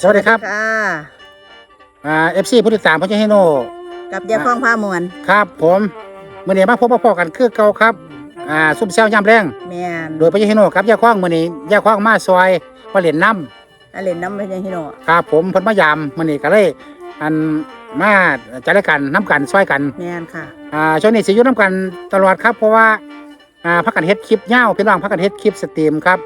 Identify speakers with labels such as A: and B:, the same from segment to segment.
A: สวัสดีครับ
B: ค่ะ
A: อ่าเอฟซีผู้ติดตามพ่อเจ้าให้โน
B: กับยายคล้องผ้ามวน
A: ครับผมมื่อนี้มาพบมาพอกันคือเก่าครับอ่าซุ่มแซวยามแรง
B: แม่น
A: โดยพ่อเจ้าให้โนครับย่าคว้างมื่อนี้ย่าคว้างมาซอยมาเหรียญน้
B: อันเล่นน้ำเป็นยังฮิโนำ
A: ครับผมเพิ่นมายามมื่อนี้ก็เลย อันมาจัดรายการน้ำกันซอยกัน
B: แม่นค่ะ
A: อ่าช่วงนี้สิอยู่น้ำกันตลอดครับ เพราะว่าอ่าพักกันเฮ็ดคลิปยาวพี่น้องพักกันเฮ็ดคลิปสตรีมครับ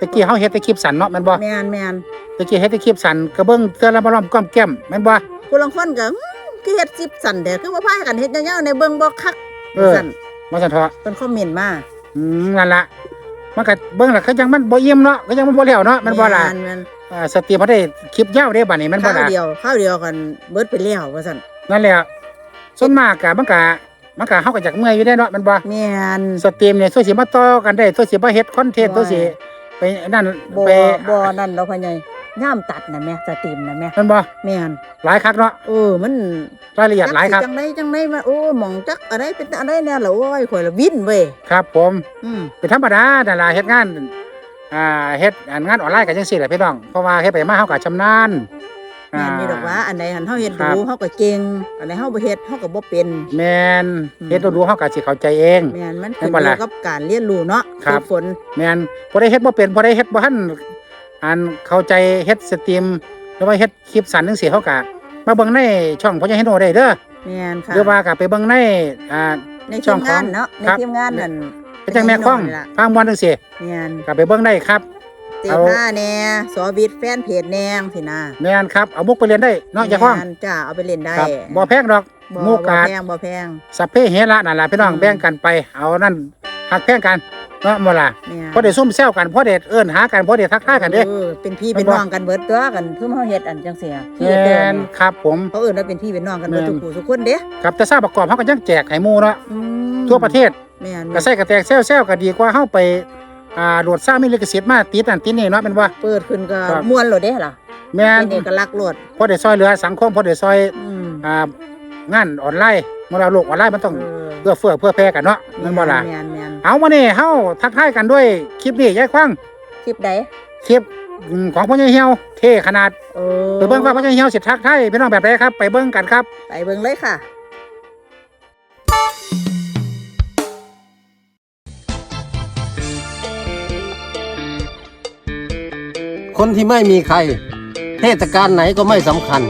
A: ตะกี้เฮาเฮ็ดแต่คลิปสั้นเนาะแม่นบ่
B: แม่นแม่น
A: ตะกี้เฮ็ดแต่คลิปสั้นกระเบื้องเตือนละบ่ล้อมก้อมแก้มแม่นบ่
B: ผู้ลางคนก็อื้อคือเฮ็ดสิบสั่นแต่คือว่าพากันเฮ็ดยาวๆในเบิ่งบ่คัก
A: เออ
B: สั่น
A: มาสันเถาะ
B: เป็นคอมเมนต์มา
A: อืมนั่นละมันก็เบิ่งและก็ยังมันบ่อิ่มเนาะก็ยังมันบ่แล้วเนาะมันบ่ล่ะ
B: แม่น
A: อ่าสตรีมบ่ได้คลิปยาวเด้บัดนี้มันบ่
B: ข้าว
A: ล่ะ
B: เดียวข้าวเดียวกันเบิดไปแล้วว่าซั่น
A: นั่นแหละส่วนมากก็มันก็มันก็เฮาก็อยากเมื่อยอยู่ได้เนาะมันบ่
B: แม่น
A: สตรีมเนี่ยตัวสิมาต่อกันได้ตัวสิมาเฮ็ดคอนเทนต์ตัวสิ ไปนั่น
B: บ่
A: ไป
B: บ่นั่นดอกพ่อใหญ่ย่ามตัดน่ะแม่สตรีมน่ะแม่
A: มันบ่
B: แม่น
A: หลายคักเนาะ
B: เออมัน
A: รายละเอียดหลายครับ
B: จังไดจังไดมาโอ้หมองจักอะไรเป็นอะไรแน่ล่ะโอ้ยข่อยละวินเว้ย
A: ครับ ผม
B: อืม
A: เป็นธรรมดานั่นล่ะเฮ็ดงานอ่าเฮ็ดงานออนไลน์ก็จังซี่แหละพี่น้องเพราะว่าเฮ็ดไปมาเฮาก็ชำนาญ
B: แม่นนี่ดอกว่าอันใดหันเฮาเฮ็ด
A: ครับ
B: ดูเฮาก็เก่งอันใดเฮาบ่เฮ็ดเฮาก็บ่เป็น
A: แม่น
B: อืม
A: เฮ็ดดูๆเฮาก็สิเข้าใจเอง
B: แม่นมัน
A: แม่
B: ขึ้
A: น
B: น
A: บ่
B: อ
A: ล่ะ
B: ยู่กับการเรียนรู้เนาะ
A: ครับ
B: ฝึกฝน
A: แม่นพอได้เฮ็ดบ่เป็นพอได้เฮ็ดบ่ทันอันเข้าใจเฮ็ดสตรีมหรือว่าเฮ็ดคลิปสั้นจังซี่เฮาก็มาเบิ่งในช่องพ่อใหญ่เฮโนได้เด้อ
B: แม่นค่ะ
A: หรือว่าก็ไปเบิ่งในอ่า
B: ใน
A: ช่
B: ที
A: อง
B: ม
A: ของ
B: งานเนาะใน
A: ครับ
B: ทีมงานนั่น
A: เป็นจังแม่ข้อง
B: นี่ล่ะ
A: พางม่วนจังซี่
B: แม่น
A: ก็ไปเบิ่งได้ครับ
B: เต
A: เอา
B: ผ้าแน่สอวิทย์แฟนเพจแนงสินะ
A: แม่นครับเอามุกไปเรียนได้เนาะอย่าข้อง
B: แม่นจ้าเอาไปเล่นได้
A: ครับบ่แพงดอก
B: บ่
A: มุก
B: บ่
A: กาด
B: แพงบ่แพง
A: สัพเพเหระนั่นล่ะพี่น้อง
B: อืม
A: แบ่งกันไปเอานั่นหักแพงกันเนาะบ่ล่ะ
B: แม่น
A: พอได้ซุ่มแซวกันพอได้เอิ้นหากันพอได้ทักทายกันเด้
B: เออเป็นพี่
A: แม่
B: เป็น
A: นบ่
B: น้องกันเบิดตัวกันเพิ่มเฮาเฮ็ดอันจังซี่อะพี่
A: แม่
B: เฮ็ดเด้อน
A: ครับ ผม
B: เขาเอิ้นว่าเป็นพี่เป็นน้องกันเบิด
A: แม่น
B: ทุกผู้ทุกคนเด้
A: ครับแต่ทราบประกอบเฮาก็ยังแจกให้หมู่เนาะ
B: อืม
A: ทั่วประเทศ
B: แม่น
A: กระใส่กระแตกแซวๆก็ดีกว่าเฮาไป อ่าโหลดซ่ามีลิขสิทธิ์มาติดนั่นติดนี่เนาะแม่นบ่
B: เปิดขึ้นก็
A: ครับ
B: ม่วนโลดเด้ล่ะ
A: แม่น
B: เป็นเอกลักษณ์โลด
A: พอได้ซอยเหลือสังคมพอได้ซอย
B: อืม
A: อ่างานออนไลน์เมื่อเราโลกออนไลน์มันต้อง
B: เออ
A: เพื่อเฟื่อเพื่อแพร่กันเนาะแม่นบ่ล่ะ
B: แม่นแม่น
A: เอามานี่เฮาทักทายกันด้วยคลิปนี้ยายคว้าง
B: คลิปใด
A: คลิปอืมของพ่อใหญ่เหี่ยวเท่ขนาด
B: เออ
A: ไปเบิ่งว่าพ่อใหญ่เหี่ยวสิทักทายพี่น้องแบบใดครับไปเบิ่งกันครับ
B: ไปเบิ่งเลยค่ะ
C: คนที่ไม่มีใคร เทศกาลไหนก็ไม่สำคัญ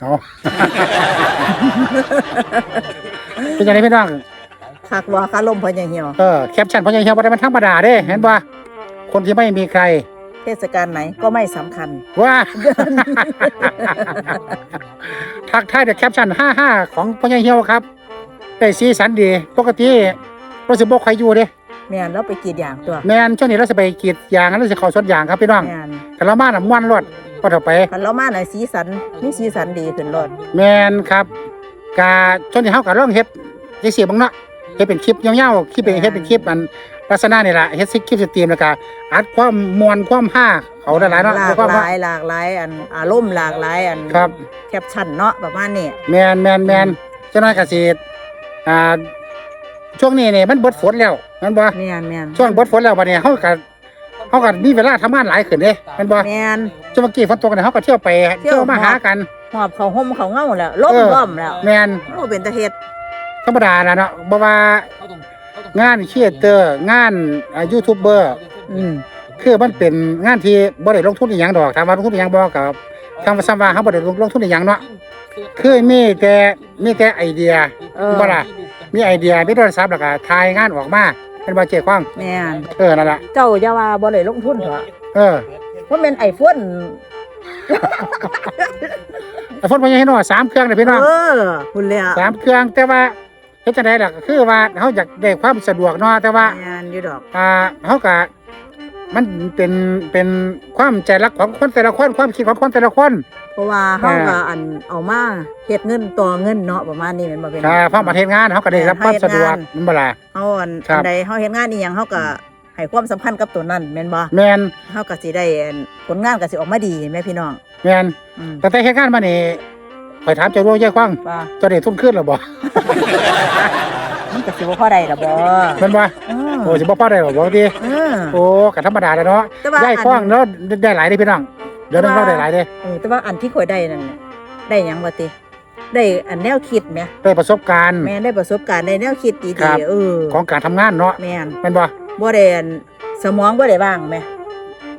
A: เอา เป็นยังไงพี่น้อง
B: คักว่าคาลมพอยังเหี่ยว
A: เออแคปชั่นพ่อใหญ่เหี่ยวบ่ได้มันธรรมดาเด้เห็นบ่คนที่ไม่มีใคร
B: เทศกาลไหนก็ไม่สำคัญ
A: ว่าทักทายเด็กแคปชั่น 55 ของพ่อใหญ่เหี่ยวครับได้สีสันดี ปกติเราสิบ่ค่อยอยู่เด้
B: แม่นแล้วไปกรีดยางตัว
A: แม่นช่วงนี้เราสิไปกรีดยางเราสิเข้าสวนยางครับพี่น้อง
B: แม่น
A: แต่ละมาน่ะม่วนรวดก็เถาไป
B: คันเรามาหน่อยสีสันมีสีสันดีขึ้นรถ
A: แม่นครับกาช่วงนี้เฮาก็ลองเฮ็ดจังซี่บังเนาะเฮ็ดเป็นคลิปยาวๆคลิปเป็นเฮ็ดเป็นคลิปอัน ลักษณะนี่ล่ะเฮ็ดคลิปสตรีมแล้วก็อัดความมวลความฮาเขาได้หลายเนาะ
B: หลาก
A: ความ
B: ห
A: ว่า
B: ลายหลากหลายอันอารมณ์หลากหลายอัน
A: ครับ
B: แคปชั่นเนาะประมาณนี้
A: แมนแมนแมนเจ้าน้อยกสิอ่าช่วงนี้เนี่ยมันเบิดฝนแล้วแมันบ่
B: แม่นแม่น
A: ช่วงเบิดฝนแล้วบัดนี้เฮาก็เฮาก็มีเวลาทำงานหลายขึ้นเด้แมันบ่
B: แม่น
A: ช่วงเมื่อกี้ฝนตกเนี่ยเฮาก็เที่ยวไป
B: เที่ยว
A: เที่ยวมาหากัน
B: หอบเขาห่มเขาเงาแล้วล้ม
A: เออ
B: ล้อมแล้ว
A: แมน
B: โอ้เป็นตะเฮ็ด
A: ธรรมดาน่ะเนาะบ่ว่า งานครีเอเตอร์ งานอ่ายูทูบเบอร์
B: อืม
A: คือมันเป็นงานที่บ่ได้ลงทุนอีหยังดอกถามว่าลงทุนอีหยังบ่ก็คำว่าซ้ำว่าเฮาบ่ได้ลงทุนอีหยังเนาะคือมีแต่มีแต่ไอเดีย
B: เออ
A: บ่ล่ะมีไอเดียมีโทรศัพท์แล้วก็ถ่ายงานออกมาเป็นบ่เจ๊ควาง
B: แม่น
A: เออนั่นล่ะ
B: เจ้าอย่าว่าบ่ได้ลงทุนเถอะ
A: เออ
B: ว่าเป็นไอโฟน
A: ไอโฟนพ่อใหญ่ให้น้อยสามเครื่องเลยพี่น้อง
B: เออคุณเลยอะ
A: สามเครื่องแต่ว่า เฮ็ดจังไดล่ะก็คือว่าเฮาอยากได้ความสะดวกเนาะแต่ว่า
B: งานอยู่ดอก
A: อ่าเฮาก็มันเป็นเป็นความใจรักของคนแต่ละคนความคิดของคนแต่ละคน
B: เพราะว่าเฮาก็อันเอามาเฮ็ดเงินต่อเงินเนาะประมาณนี้แม่นบ่เป็น
A: ถ้าพร้อมประเทศงานเฮาก็ได้รับความสะดวกมันบ่ล่ะ
B: เฮาอัน
A: ครั
B: อั
A: บ
B: นใดเฮาเฮ็ดงานอีหยังเฮาก็ให้ความสำคัญกับตัวนั้นแม่นบ่
A: แมน
B: เฮาก็สิได้อันผลงานก็สิออกมาดีแม่พี่น้อง
A: แมน
B: อืม
A: แต่แต่เหตุการณ์มานี่ ข่อยถามเจ้ารู้ยายคว้าง
B: ว่า
A: เจ้าได้ทุนขึ้นหรือบ่
B: มันก็สิบ่พอได้ล่ะบ่
A: แม่นบ่
B: เออ
A: โอ้สิบ่พอได้หรอกบ่ดี
B: เออ
A: โอ้ก็ธรรมดาแหล้วเนาะ
B: แต่ว่าอัน
A: ยายคว้างเนาะได้หลายเด้พี่น้องเดี๋ยวนึงเราได้หลายเด้
B: เออแต่ว่าอันที่ข่อยได้นั่นน่ะได้หยังบ่ติได้อันแนวคิดแหม
A: ได้ประสบการณ์
B: แม่นได้ประสบการณ์ได้แนวคิดดี
A: ครับ
B: ๆเออ
A: ของการทำงานเนาะ
B: แม่น
A: แม่นบ่
B: บ่ได้อันสมองบ่ได้ว่างแหม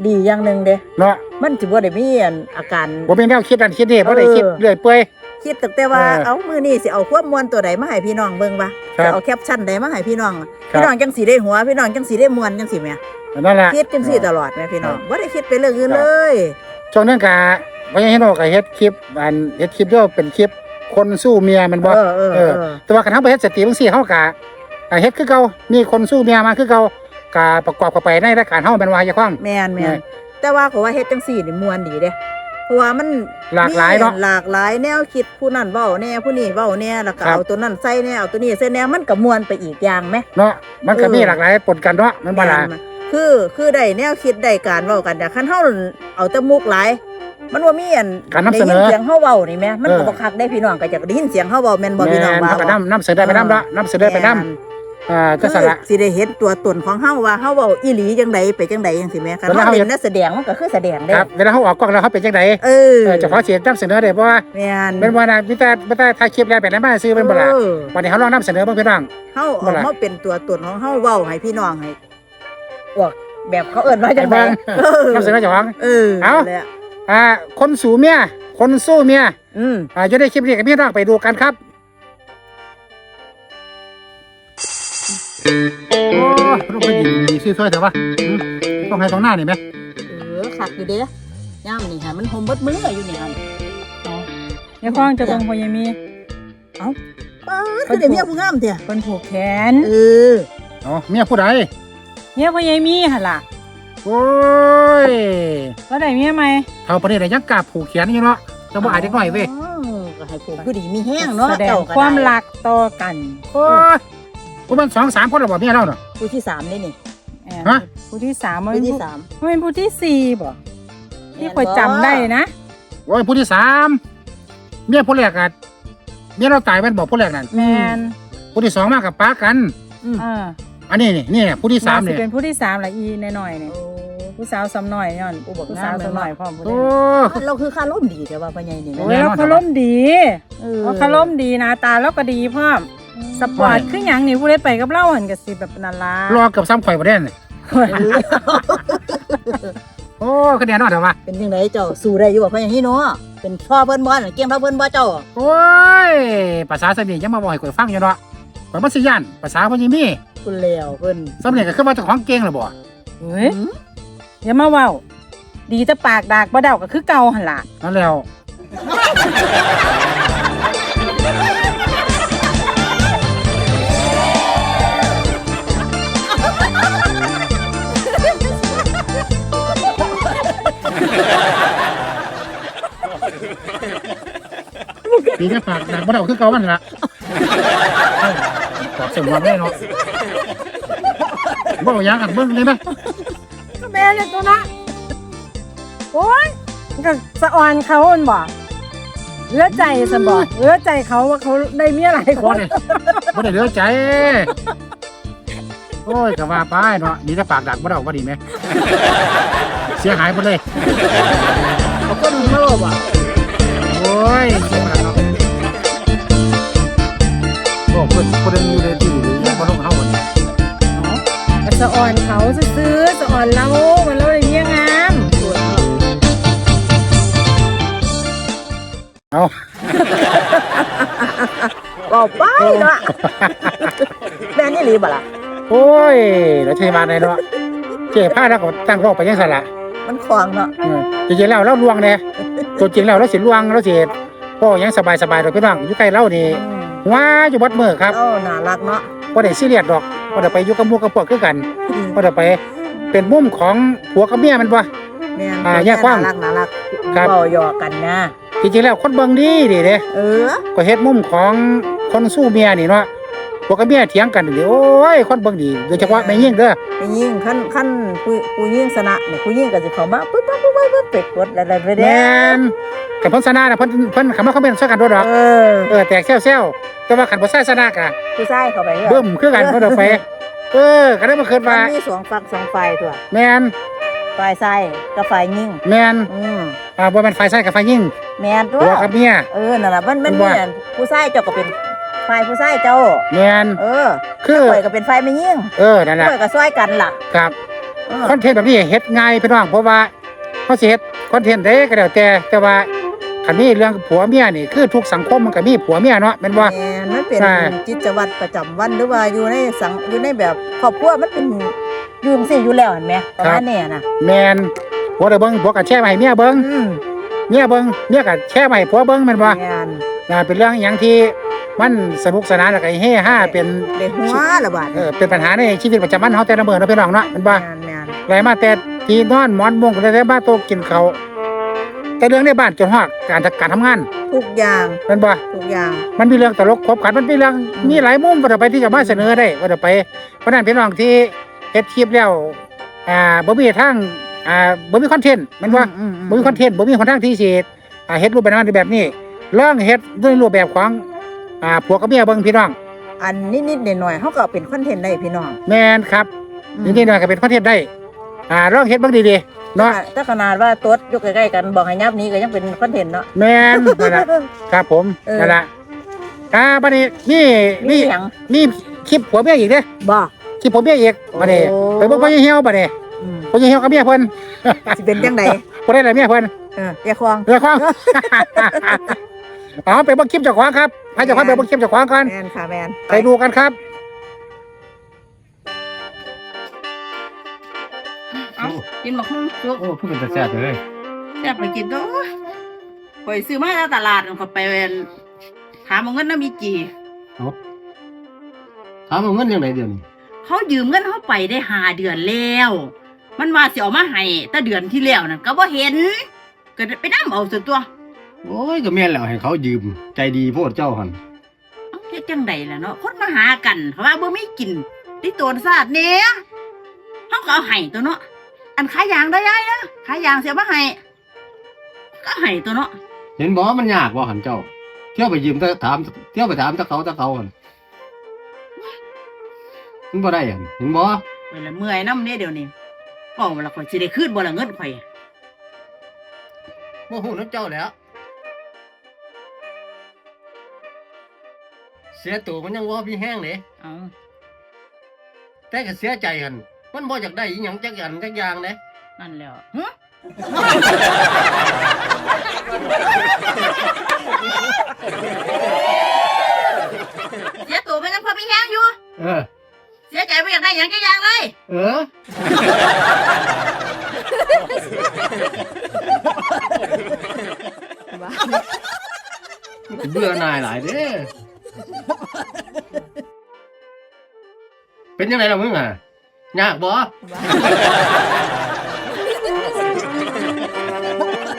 B: ดีอย่างหนึงเด้
A: เนาะ
B: มันสิบ่ได้มีอันอาการ
A: บ่มีแนวคิดอันคิดนี่บ่ได้คิด
B: เออ
A: เรื่อยเปื่อย
B: คิดตั้งแต่ว่า
A: เออ
B: เอามือนี่สิเอาความมวนตัวใดมาให้พี่น้องเบิ่งวะ
A: ครับ
B: จะเอาแคปชั่นใดมาให้พี่น้อง
A: ครับ
B: พี่น้องจังสีได้หัวพี่น้องจังสีได้มวนจังสีแหม่
A: นั่นแหละ
B: คิดจังสีตลอดแหม่พี่น้อง
A: ครับ
B: บ่ได้คิดไปเรื่องอื่นเลย
A: ช่วงนั้นกะว่ายังเห็นว่าก็เฮ็ดคลิปอันเฮ็ดคลิปเดียวเป็นคลิปคนสู้เมียแมันบ่
B: เออเออ
A: เอ
B: เอ
A: อ
B: อ
A: แต่ว่าคันเฮาไปเฮ็ดสตรีมจังซี่เฮากะก็เฮ็ดคือเก่ามีคนสู้เมียมาคือเก่า กะประกอบกับไปในรายการเฮาแม่นว่าอย่าคว้าง
B: แม่นแม่
A: เอนอ
B: แต่ว่าก็ว่าเฮ็ดจังสีนี่มวนดีเด้เพราะว่ามัน
A: หลากหลายเนาะ
B: มีหลากหลายแนวคิดผู้นั้นเว้าแน่ผู้นี้เว้าแน่แล้วก็
A: ครับ
B: เอาตัวนั้นใส่แน่เอาตัวนี้ใส่แน่มันก็มวนไปอีกอย่างแหม
A: เนาะมันก็
B: เออ
A: มีหลากหลายปนกันเนาะแมันบ่ล่ะ
B: แม่นคือคือได้แนวคิดได้การเว้ากันแต่คันเฮาเอาแต่มุกหลาย มันว่ามีอัน
A: การนำเสนอ
B: ได้ยิเสียงเฮาเว้านี่แหม่มัน
A: เออ
B: ก็บ่คักได้พี่น้องก็จะได้ยินเสียงเฮาเว้าแม่นบ่พี่น้อง
A: แม่
B: ว่า
A: มันก็นำนำเสนอไปนำละนำเสนอไปนำ อ่าก็
B: คือ
A: สละ
B: สิได้เห็นตัวตนของเฮาว่าเฮาเว้าอีหลีจังไดไปจังไดจังซี่แหม่คัน
A: เวลา
B: เฮา
A: เฮา
B: เป็นนักแสดงมันก็คือแสดงเด้
A: ครับเวลาเฮาออกกล้องแล้วเฮาเป็นจังได
B: เออ
A: เออเจะขอเสียงนำเสนอได้บ่ว่า
B: แม่น
A: เป็นว่าน่ะมีแต่มีแต่ถ่ายคลิปแล้วไปไหนมาซื้อเป็นบ่ล่ะ
B: เออ
A: วันนี้เฮาลองนำเสนอเบิ่งพี่น้อง
B: เฮาอ
A: บ่
B: อก
A: ล่ะ
B: มาเป็นตัวตนของเฮาเว้าให้พี่น้องให้พวกแบบเขาเอิ้นว่าจังได
A: ให้เบิ่งนำเสนอเจ้าของ
B: เออ
A: เอ้า
B: นั่นแหละ
A: อ่าคนสู้เมียคนสู้เมีย
B: อืม
A: อ่าจะได้คลิปนี้กับพี่น้องไปดูกันครับ โอ้รูปเป็นดีดีซื่อถ้อยแต่ว่าอืมต้องให้ตรงหน้านี่ไหม
B: เออคักอยู่เด้ย่ามนี่ค่ะมันหอมเบิดมื้ออยู่นี่ค่ะ
D: ยายคว้างจะตรงพอยายมี
B: ป้าดคือได้เมียผู้งามเถอะ
D: เป็นผูกแขน
B: เออ
A: อ๋อเมียผู้ใด
D: เนี่ยพอยายมีหั่นล่ะ
A: โอ้ย
D: แล้วได้เมียไหม
A: เท่าประเดี๋ยวยังกล้าผูกเขียนอยู่เนาะจะบ่อายเด็กน้อยเว้ย
B: อ๋อก็ให้ผมคือดีมีแห้งเนาะ
D: แสดง
B: เจ้ก็ได้
D: ความรักต่อกัน
A: โอ้ย ผู้มันสองสามคนหรอบ่เมียเราเนาะ
B: ผู้ที่สามนี่นี่
D: เอ่อ
A: ฮะ
D: ผู้ที่สามมัน
B: ผู้
D: เป็น
B: ที่
D: ผู้
B: สาม
D: มันเป็นผู้ที่สี่บ่ที่คอยจำได้นะ
A: โอ้ยผู้ที่สามเมียผู้แรกอะเมียเราตายแม่นบอกผู้แรกนั่น
D: แมน
A: ผู้ที่สองมากับป้ากัน
B: อืม
D: เออ
A: อันนี้นี่นี่ผู้ที่สาม
D: น่
A: เนี่ย
D: สิเป็นผู้ที่สามละอีหน่อยๆเนี่ย
B: โอ้
D: ผู้สาวซ้ำหน่อยย้อน
B: ผู้บัก
D: ผู้
B: งา
D: สาว
B: ม
D: ซ้ำหน่อยพร้อมผู้
A: โอ้
D: เดียว
B: เราคือค่าร่มดีแต่ว่าปัญญานี่
D: โอ้
B: แม่
D: ยเราคารมดี
B: เออ
D: เราคารมดีหนะตาเราก็ดีพร้อม สปอร์ตคือหยังนี่ผู้ใดไปกับเราหันก็สิแบบนันละ
A: รอเกือบซ้ำข่อยบ่ได้นี่โอ้คะแนนนอดเถอะวะ
B: เป็นยังไงเจ้าสู้ได้อยู่บ่ปัญญานี่เนาะเป็นพ่อเพิ่นบ่น่ะเก่งพ่อเพิ่นบ่เจ้า
A: โอ้ยภาษาสนิทยังมาบอกให้ข่อยฟังอยู่เนาะข่อยมันสิย่านภาษาพ่อยี่มี่
B: คุณแล้วเพิ่น
A: สำเนียงก็คือว่าเจ้าของเก่งหรือบ่
D: เฮ้ยอย่ามาเว้าดีแต่ปากดากบ่เดาก็คือเก่าหั่นล่ะ
A: นั่นแล้ว ปีนี้ปากดักบ่ได้เอาคือเก่ามันละเอ้าตอบเสียงว่าไม่ได้เนาะบ่เอาหยังกันเบิ่งเลยไหม
D: แม่เนี่ยตัวนะโอ้ยมันก็สะออนเขาอันบ่เหลือใจสมบ่เหลือใจเขาว่าเขาได้เมียหลายค
A: บ่
D: น
A: ได้บ่ได้เหลือใจ โอ้ยก็ว่าไปเนาะนี่ถ้าปากดักบ่ได้เอาว่าดีไหม เสียหายหมดเลย
B: เขาก็รู้มาบ่ะ
A: โอ้ยเสียหายเนาะโอ้เพิ่อนเพิ่นอยู่ในที่หรือยังบ่ลงเฮาวันนี้
D: ก็สะอ่อนเขาซื้อๆสะอ่อนเรามันเราได้เมียงาม
A: เอา
B: บ่ไปเนาะแม่นี่หรือบ่ล่ะ
A: โอ้ยแล้วเทมาได้เนาะเจ๊พาแล้วก็ตั้งรอบไปยังสั่นละ
B: มันคลองเนาะ
A: เออจริงๆแล้วเราลวงเนี่ยตัวจริงแล้วเราสิลวงเราสิพ่อยังสบายๆดอกพี่น้องอยู่ใกล้เรานี่ว้าอยู่บัดมือครับ
B: เอ้าน่ารักเนาะ
A: บ่ได้ซีเรียสดอกบ่ได้ไปอยู่กับหมู่กับพวกคือกันบ่ได้ไปเป็นมุมของผัวกับเมียมันบ่
B: แม่น
A: อ่าแยกกว้าง
B: น่ารักน่ารัก
A: ครับ
B: เว้าหยอกกันนะ
A: จริงๆแล้วคนเบิ่งดีดีเด้
B: เออ
A: ก็เฮ็ดมุมของคนสู้เมียนี่เนาะ พวกกับเมียเถียงกันนี่โอ้ยคนเบิ่งดีโดยเฉพาะแม่ยิ่งเด้อ
B: ไปยิงขั้นขั้นผู้ผู้ยิงชนะเนี่ยผู้ยิงก็สิเข้ามาปึ๊บปั๊บปึ๊บปั๊บปึ๊บเป็ดกดอะไรไป
A: แม
B: เด้
A: นกับเพิ่นชนะน่ะเพิ่นเพิ่นคำว่าเขาเป็นช่วยกันด้วยดอก
B: เออ
A: เออแตกแซวๆแต่ว่าขันบ่ใส่ชนะกะ
B: ผู้ชายเข้าไปด้อ
A: เบิ่มคือกันบ่ดอกไปเออก็ได้มาคิด
B: มั
A: ว่า
B: นมีสองฝั่งสองฝ่ายตัว
A: แมน
B: ฝ่ายชายกับฝ่ายยิง
A: แมน
B: อืม
A: อ่าบ่แม่นฝ่ายชายกับฝ่ายยิ่ง
B: แม่นตัว
A: ผัวกับเมีย
B: เออนั่นล่ะมันมัน
A: ว่า
B: มีอันผู้ชายเจ้าก็เป็น ฝ่ายผู้ชายเจ้า
A: แมน
B: เออ
A: คือ
B: ข่อยก็เป็นฝ่ายไม่ยิง
A: เออนั่นแหละ
B: ข่อยก็ช่วยกันล่ะ
A: ครับ
B: เออ
A: คอนเทนต์แบบนี้เฮ็ดง่ายพี่น้องเพราะว่าเขาสิเฮ็ดคอนเทนต์ได้ก็แล้วแต่แต่ว่าคันนี้เรื่องผัวเมียนี่คือทุกสังคมมันก็มีผัวเมียเนาะแม่นบ่
B: แม่นมันเป็น
A: ใช่
B: กิจวัตรประจำวันหรือว่าอยู่ในสังอยู่ในแบบครอบครัวมันเป็นอยู่จังซี่อยู่แล้วเห็นไหมประมาณนี้น่ะ
A: แม่นผัวได้เบิ่งผัวก็แชร์มาให้เมียเบิ่ง
B: อืม
A: เมียเบิ่งเมียก็แชร์มาให้ผัวเบิ่งแม่นบ่
B: แม่น
A: อ่าเป็นเรื่องอหย่างที่ มันสนุกสนานแล้วก็เฮฮาเป็น
B: ได้หัวละบาด
A: เออเป็นปัญหาในชีวิตประจำวันเฮาแต่ละมื้อเนาะพี่น้องเนาะแม่นบ่
B: แม่นแม่น
A: ไหลมาแต่ที่นอนหมอนมุ้งก็ได้มาโตะกินข้าวแต่เรื่องในบ้านจนฮอดการการทำงาน
B: ทุกอย่าง
A: แม่นบ่
B: ทุกอย่าง
A: มันมีเรื่องตลกครบขันมันมีเรื่องมีหลายมุมว่าจะไปที่จะมาเสนอได้ว่าจะไปเพราะฉะนั้นพี่น้องที่เฮ็ดคลิปแล้วอ่าบ่มีทางอ่าบ่มีคอนเทนต์แมันว่า
B: อืมอืม
A: บ่มีคอนเทนต์บ่มีคนทางที่สิอ่าเฮ็ดรูปแบบนั้นแบบนี้ลองเฮ็ดด้วยรูปแบบของ อ่าผัวกับเมียเบิ่งพี่น้อง
B: อันนิดๆหน่อยๆเฮาก็เอาเป็นคอนเทนต์ได้พี่น้อง
A: แม่นครับ
B: อืม
A: นิดๆหน่อยๆก็เป็นคอนเทนต์ได้ อ่าลองเฮ็ดเบิ่งดีๆเนาะ
B: ถ้าขนาดว่าตดอยู่ใกล้ๆกันบอกให้ยับหนี้ก็ยังเป็นคอนเทนต์เนาะ
A: แม่นนั่นล่ะ ครับผม
B: เออ
A: นั่นล่ะอ่าบัดนี้นี่
B: มี
A: นี่
B: หยัง
A: นี่คลิปผัวเมียอีกเด้
B: บ่
A: คลิปผัวเมียอีกบัดนี้
B: โอ้
A: ไปเบิ่งพ่อเหี่ยวบัดนี้
B: อืม
A: พ่อเหี่ยวกับเมียเพิ่น
B: สิเป็นจังได
A: บ่ได้เลยเมียเพิ่น
B: เอออย่าควง
A: เรือควาง อ๋อไปเบิ่งคลิปเจ้าของครับให้เจ้าของไปเบิ่งคลิปเจ้าของกัน
B: แมนค่ะแมน
A: ไปดูกันครับ
B: เอากินบักฮุ่งสุก
C: โอ้ผู้เป็นตาแซ่บเลย
B: แซ่บไปกินตัวข่อยซื้อมาจากตลาดเขาไปเวนถามเอาเงินน้ำมีกี่
C: ถามเอาเงินยังไงเดี๋ยวนี้
B: เขายืมเงินเขาไปได้หาเดือนแล้ว มันว่าสิเอามาให้แต่เดือนที่แล้วนั่นก็บ่เห็นก็ไปนำเอาส่วนตัว
C: โอ้ยก็แม่นแล้วให้เขายืม ใจดีโพดเจ้าหัน
B: เอ้าเฮ็ดจังใดล่ะเนาะคนมาหากันเขาว่าบ่มีกินที่ตัวซาดเนี่ยเขาก็เอาให้ตัวเนาะอันขายยางได้ยายนะขายยางเสียมาให้ก็ให้ตัวเนาะ
C: เห็นบ่มันยากบ่หันเจ้า เที่ยวไปยืมแต่ถาม เที่ยวไปถามแตะเขาแตะเขาหันมันบ่ได้หันเห็นบ่
B: เวลาเมื่อยน้ำเนี่ยเดี๋ยวนี้บอกว่าเราข่อยสิได้คืนบ่ละเงินข่อย
C: บ่ฮู้น้ำเจ้าแหล้ว เสียตัวมันยังว่าพี่แห้งเลย
B: เอา
C: แต่ก็เสียใจหันมันบ่อยากได้อีหยังจักอย่างจักอย่างเลย
B: นั่นแหล้วฮะเสียตัวไปยังพอพี่แห้งอยู่
C: เออ
B: เสียใจไปอยากได้หยังจะยังเลย
C: เออ เบื่อหน่ายหลายเด้อ เป็นยังไงล่ะมึงอะยากบ่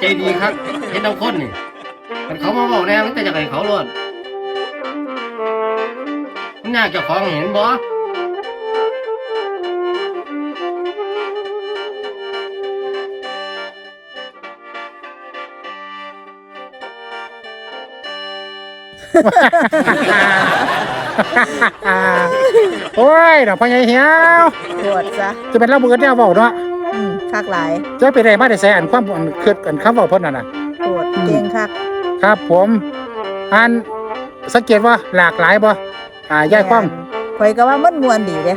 C: ใจดีครับ เห็นเอาคนนี่มันเขามาบอกแน่มันแต่จะให้เขารอดมันยากเจ้าของเห็นบ่
A: โอ้ยดอกพ่อใหญ่เหี่ยว
B: ปวดซะ
A: จะเป็นเล่าเบิดแนวเว้าเนาะ
B: อืมคักหลาย
A: จะไปได้มาได้ใส่อันความอันเกิดอันคำเว้าเพิ่นน่ะนะ
B: ปวดเก่งคัก
A: ครับผมอันสังเกตว่าหลากหลายบ่อ่าย่ายความ
B: ข่อยก็ว่ามันมวนดีเด้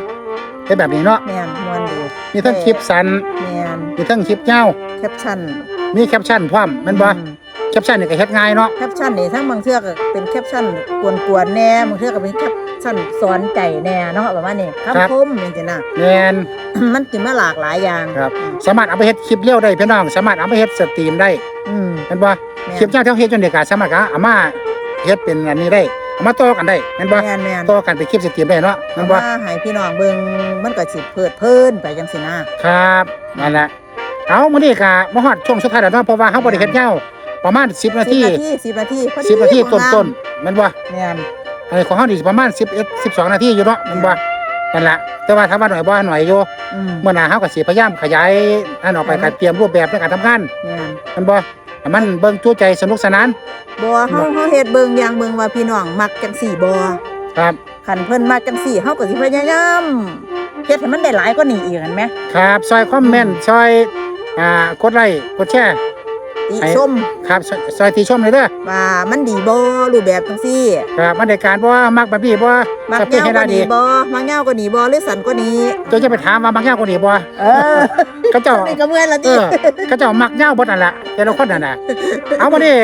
A: เป็นแบบนี้เนาะ
B: แม่นมวนดี
A: มีทั้งคลิปสั้น
B: แม่น
A: มีทั้งคลิปยาว
B: แคปชั่น
A: มีแคปชั่นพร้อมแม่นบ่
B: อืม
A: แค ปชั่นนี่ก็เฮ็ดง่ายเนาะ
B: แคปชั่นนี่ทั้งบางเทื่อก็เป็นแคปชั่นกวนๆแน่บางเทื่อก็เป็นแคปชั่นสอนใจแน่เนาะประมาณนี้คำคมจริงๆนะ
A: แม่น
B: มันกินมาหลากหลายอย่าง
A: ครับ สามารถเอาไปเฮ็ดคลิปเร็วได้พี่น้อง สามารถเอาไปเฮ็ดสตรีมได้
B: อืม
A: แม่นบ่
B: แม่น
A: คลิปยาวเท่าเฮ็ดจนเด็กก็สามารถก็เอามาเฮ็ดเป็นอันนี้ได้เอามาต่อกันได้แม่นบ่
B: แม่นแม่น
A: ต่อกันเป็นคลิปสตรีมได้เนาะ
B: เพ
A: แม่น
B: ราะ
A: บ่
B: ว่าให้พี่น้องเบิ่งมันก็สิเพิดเพลินไปจังสินะครับ
A: นั่นแหละเอามื้อนี้ก็มาฮอดช่วงสุดท้ายแล้วเนาะเพราะว่าเฮาบ่ได้เฮ็ดยาว ประมาณ10นาที
B: 10นาที10นาทีพอดี
A: 10นาที
B: ของ
A: ต้น
B: ง
A: ๆแม่นบ่
B: แม่น
A: อันนี้ของเฮานี่สิประมาณ11 12นาทีอยู่เนาะแมันบ่นั่นล่ะแต่ว่าถ้าว่าหน่อยบ่หน่อยอยู่
E: อืม
A: เมื่อหน้าเฮาก็สิพยายามขยายอันออกไปการเตรียมรูปแบบในการทำงาน
E: แม่น
A: มันบ่ให้มันเบิ่งจู้ใจสนุกสนาน
B: บ่เฮาเฮาเฮ็ดเบิ่งอย่างเบิ่งว่าพี่น้องมักจังสี่บ่
A: ครับ
B: คันเพิ่นมักจังสี่เฮาก็สิพยายามเฮ็ดให้มันได้หลายกว่านี้อีกเห็นไหม
A: ครับ ซอยคอมเมนต์ซอยอ่ากดไลค์กดแชร์
B: ติ
A: ไอ้
B: ชม
A: ครับซอยซอยติชมเลยเด้อ
B: ว่ามันดีบ่รูปแบบจังซี่
A: ครับมันได้การบ่มักแบบนี้บ่
B: มัก
A: สเปค
B: ยาว
A: ให้
B: ก
A: ได้
B: ว่า
A: ดี
B: นี้บ่มักยาวกว่านี้บ่หรือสั้นกว่านี้
A: เจ้าจะไปถามว่ามักยาวกว่านี้บ่
B: เออ
A: เขาเจ้า
B: นี่ก็เมื่อยละ
A: เอ
B: ติ
A: อเขาเจ้ามักยาวบ่นั่นล่ะแต่ละคนนั่นน่ะเอาวันนี้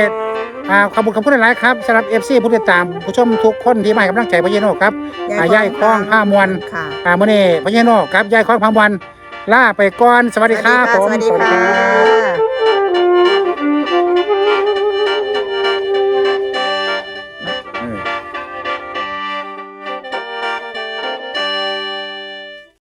A: อ่าขอบคุณขอบคุณหลายๆครับสำหรับ FC ผู้ติดตามผู้ชมทุกคนที่มาให้กำลังใจพญาโนครับอ่าย่ายคล้องผ้ามวล
B: ค่ะ
A: อ่ามื้อนี้พญาโนครับย่ายคล้องผ้ามวลลาไปก่อนสวัสดีครับผม
B: สวัสดีค่ะ